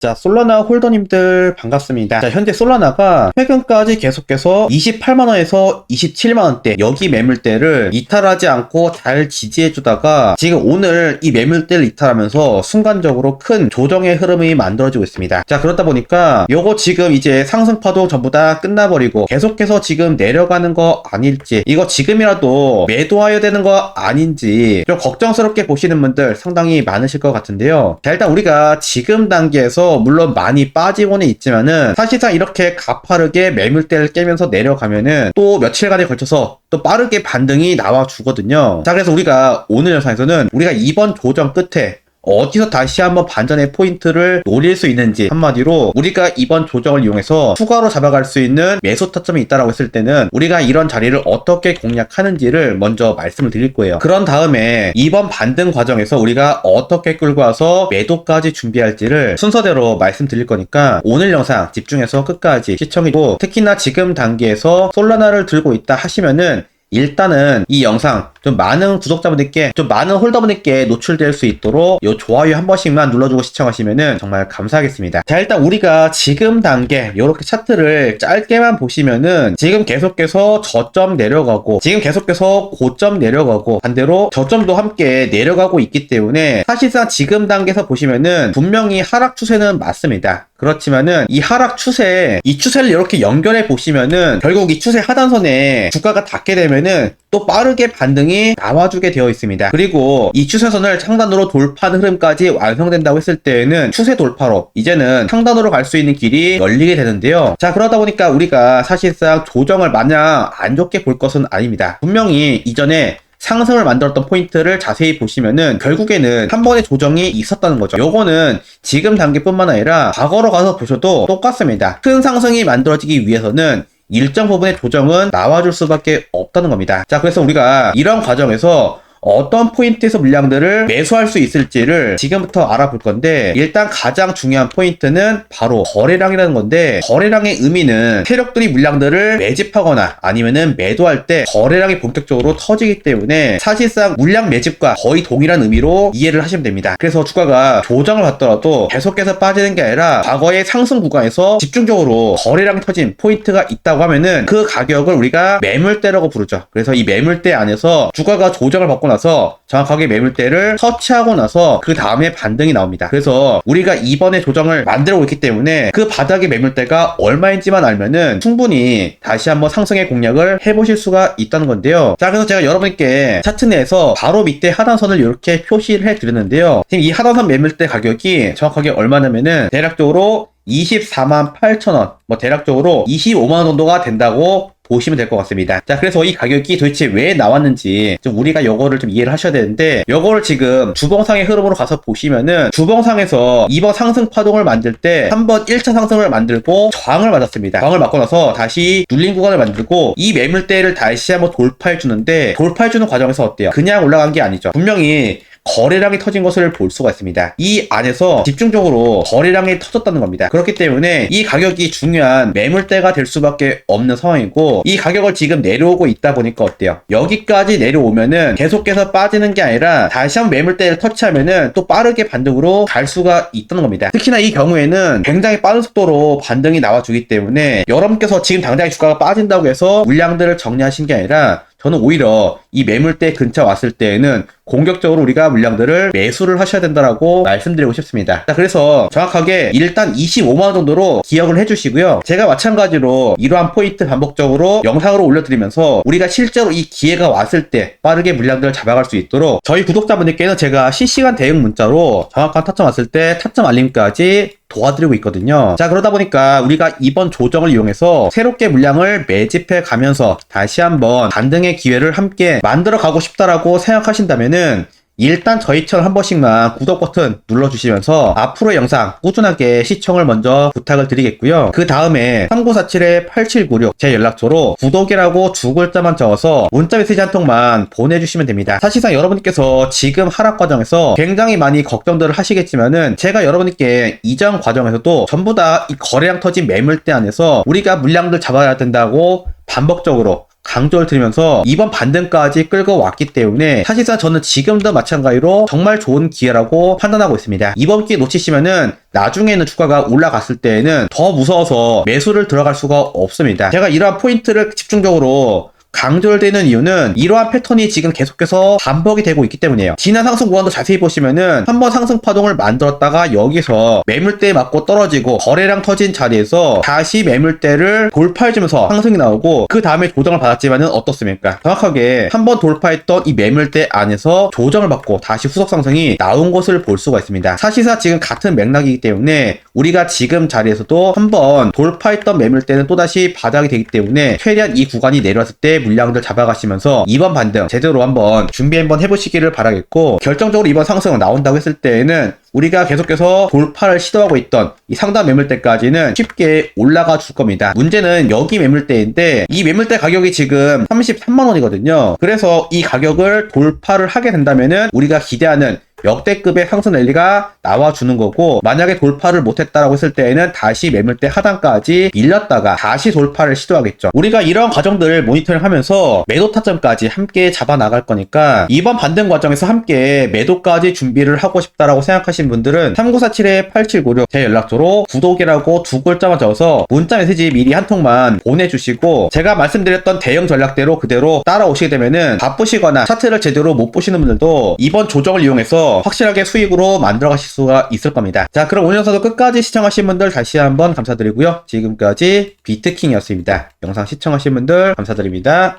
자, 솔라나 홀더님들 반갑습니다. 자, 현재 솔라나가 최근까지 계속해서 28만원에서 27만원대 여기 매물대를 이탈하지 않고 잘 지지해주다가 지금 오늘 이 매물대를 이탈하면서 순간적으로 큰 조정의 흐름이 만들어지고 있습니다. 자, 그렇다 보니까 요거 지금 이제 상승파도 전부 다 끝나버리고 계속해서 지금 내려가는 거 아닐지 이거 지금이라도 매도하여야 되는 거 아닌지 좀 걱정스럽게 보시는 분들 상당히 많으실 것 같은데요. 자, 일단 우리가 지금 단계에서 물론 많이 빠지고는 있지만은 사실상 이렇게 가파르게 매물대를 깨면서 내려가면은 또 며칠간에 걸쳐서 또 빠르게 반등이 나와 주거든요. 자, 그래서 우리가 오늘 영상에서는 우리가 이번 조정 끝에 어디서 다시 한번 반전의 포인트를 노릴 수 있는지 한마디로 우리가 이번 조정을 이용해서 추가로 잡아갈 수 있는 매수 타점이 있다라고 했을 때는 우리가 이런 자리를 어떻게 공략하는지를 먼저 말씀을 드릴 거예요. 그런 다음에 이번 반등 과정에서 우리가 어떻게 끌고 와서 매도까지 준비할지를 순서대로 말씀드릴 거니까 오늘 영상 집중해서 끝까지 시청해주고 특히나 지금 단계에서 솔라나를 들고 있다 하시면은 일단은 이 영상 좀 많은 구독자분들께 좀 많은 홀더분들께 노출될 수 있도록 요 좋아요 한 번씩만 눌러주고 시청하시면은 정말 감사하겠습니다. 자 일단 우리가 지금 단계 요렇게 차트를 짧게만 보시면은 지금 계속해서 저점 내려가고 지금 계속해서 고점 내려가고 반대로 저점도 함께 내려가고 있기 때문에 사실상 지금 단계에서 보시면은 분명히 하락 추세는 맞습니다. 그렇지만은 이 하락 추세, 이 추세를 이렇게 연결해 보시면은 결국 이 추세 하단선에 주가가 닿게 되면은 또 빠르게 반등이 나와주게 되어 있습니다. 그리고 이 추세선을 상단으로 돌파하는 흐름까지 완성된다고 했을 때에는 추세 돌파로 이제는 상단으로 갈 수 있는 길이 열리게 되는데요. 자 그러다 보니까 우리가 사실상 조정을 마냥 안 좋게 볼 것은 아닙니다. 분명히 이전에 상승을 만들었던 포인트를 자세히 보시면은 결국에는 한 번의 조정이 있었다는 거죠. 요거는 지금 단계뿐만 아니라 과거로 가서 보셔도 똑같습니다. 큰 상승이 만들어지기 위해서는 일정 부분의 조정은 나와줄 수밖에 없다는 겁니다. 자, 그래서 우리가 이런 과정에서 어떤 포인트에서 물량들을 매수할 수 있을지를 지금부터 알아볼 건데 일단 가장 중요한 포인트는 바로 거래량이라는 건데 거래량의 의미는 세력들이 물량들을 매집하거나 아니면은 매도할 때 거래량이 본격적으로 터지기 때문에 사실상 물량 매집과 거의 동일한 의미로 이해를 하시면 됩니다. 그래서 주가가 조정을 받더라도 계속해서 빠지는 게 아니라 과거의 상승 구간에서 집중적으로 거래량이 터진 포인트가 있다고 하면은 그 가격을 우리가 매물대라고 부르죠. 그래서 이 매물대 안에서 주가가 조정을 받고 나서 정확하게 매물대를 터치하고 나서 그 다음에 반등이 나옵니다. 그래서 우리가 이번에 조정을 만들고 있기 때문에 그 바닥의 매물대가 얼마인지만 알면은 충분히 다시 한번 상승의 공략을 해보실 수가 있다는 건데요. 자, 그래서 제가 여러분께 차트 내에서 바로 밑에 하단선을 이렇게 표시를 해 드렸는데요. 지금 이 하단선 매물대 가격이 정확하게 얼마냐면은 대략적으로 24만 8천 원, 뭐 대략적으로 25만 원 정도가 된다고 보시면 될 것 같습니다. 자, 그래서 이 가격이 도대체 왜 나왔는지 좀 우리가 요거를 좀 이해를 하셔야 되는데 요거를 지금 주봉상의 흐름으로 가서 보시면은 주봉상에서 이번 상승 파동을 만들 때 한번 1차 상승을 만들고 저항을 맞았습니다. 저항을 맞고 나서 다시 눌린 구간을 만들고 이 매물대를 다시 한번 돌파해 주는데 돌파해 주는 과정에서 어때요? 그냥 올라간 게 아니죠. 분명히 거래량이 터진 것을 볼 수가 있습니다. 이 안에서 집중적으로 거래량이 터졌다는 겁니다. 그렇기 때문에 이 가격이 중요한 매물대가 될 수밖에 없는 상황이고 이 가격을 지금 내려오고 있다 보니까 어때요? 여기까지 내려오면은 계속해서 빠지는 게 아니라 다시 한번 매물대를 터치하면은 또 빠르게 반등으로 갈 수가 있다는 겁니다. 특히나 이 경우에는 굉장히 빠른 속도로 반등이 나와주기 때문에 여러분께서 지금 당장 주가가 빠진다고 해서 물량들을 정리하신 게 아니라 저는 오히려 이 매물대 근처 왔을 때에는 공격적으로 우리가 물량들을 매수를 하셔야 된다라고 말씀드리고 싶습니다. 자, 그래서 정확하게 일단 25만 원 정도로 기억을 해주시고요. 제가 마찬가지로 이러한 포인트 반복적으로 영상으로 올려드리면서 우리가 실제로 이 기회가 왔을 때 빠르게 물량들을 잡아갈 수 있도록 저희 구독자분들께는 제가 실시간 대응 문자로 정확한 타점 왔을 때 타점 알림까지 도와드리고 있거든요. 자, 그러다 보니까 우리가 이번 조정을 이용해서 새롭게 물량을 매집해 가면서 다시 한번 반등의 기회를 함께 만들어 가고 싶다라고 생각하신다면은 일단 저희처럼 한 번씩만 구독 버튼 눌러주시면서 앞으로의 영상 꾸준하게 시청을 먼저 부탁을 드리겠고요. 그 다음에 3947-8796 제 연락처로 구독이라고 두 글자만 적어서 문자 메시지 한 통만 보내주시면 됩니다. 사실상 여러분께서 지금 하락 과정에서 굉장히 많이 걱정들을 하시겠지만은 제가 여러분께 이전 과정에서도 전부 다 이 거래량 터진 매물대 안에서 우리가 물량들 잡아야 된다고 반복적으로 강조를 드리면서 이번 반등까지 끌고 왔기 때문에 사실상 저는 지금도 마찬가지로 정말 좋은 기회라고 판단하고 있습니다. 이번 기회 놓치시면은 나중에는 주가가 올라갔을 때에는 더 무서워서 매수를 들어갈 수가 없습니다. 제가 이러한 포인트를 집중적으로 강조를 되는 이유는 이러한 패턴이 지금 계속해서 반복이 되고 있기 때문이에요. 지난 상승 구간도 자세히 보시면은 한번 상승 파동을 만들었다가 여기서 매물대에 맞고 떨어지고 거래량 터진 자리에서 다시 매물대를 돌파해주면서 상승이 나오고 그 다음에 조정을 받았지만은 어떻습니까? 정확하게 한번 돌파했던 이 매물대 안에서 조정을 받고 다시 후속 상승이 나온 것을 볼 수가 있습니다. 사실상 지금 같은 맥락이기 때문에 우리가 지금 자리에서도 한번 돌파했던 매물대는 또다시 바닥이 되기 때문에 최대한 이 구간이 내려왔을 때 물량들 잡아가시면서 이번 반등 제대로 한번 준비 한번 해보시기를 바라겠고 결정적으로 이번 상승 나온다고 했을 때에는 우리가 계속해서 돌파를 시도하고 있던 이 상단 매물대까지는 쉽게 올라가 줄 겁니다. 문제는 여기 매물대인데 이 매물대 가격이 지금 33만 원이거든요. 그래서 이 가격을 돌파를 하게 된다면은 우리가 기대하는 역대급의 상승 랠리가 나와주는 거고 만약에 돌파를 못했다라고 했을 때에는 다시 매물대 하단까지 밀렸다가 다시 돌파를 시도하겠죠. 우리가 이런 과정들을 모니터링하면서 매도 타점까지 함께 잡아 나갈 거니까 이번 반등 과정에서 함께 매도까지 준비를 하고 싶다라고 생각하신 분들은 3947-8796 제 연락처로 구독이라고 두 글자만 적어서 문자 메시지 미리 한 통만 보내주시고 제가 말씀드렸던 대형 전략대로 그대로 따라오시게 되면은 바쁘시거나 차트를 제대로 못 보시는 분들도 이번 조정을 이용 확실하게 수익으로 만들어 가실 수가 있을 겁니다. 자, 그럼 오늘 영상도 끝까지 시청하신 분들 다시 한번 감사드리고요. 지금까지 비트킹이었습니다. 영상 시청하신 분들 감사드립니다.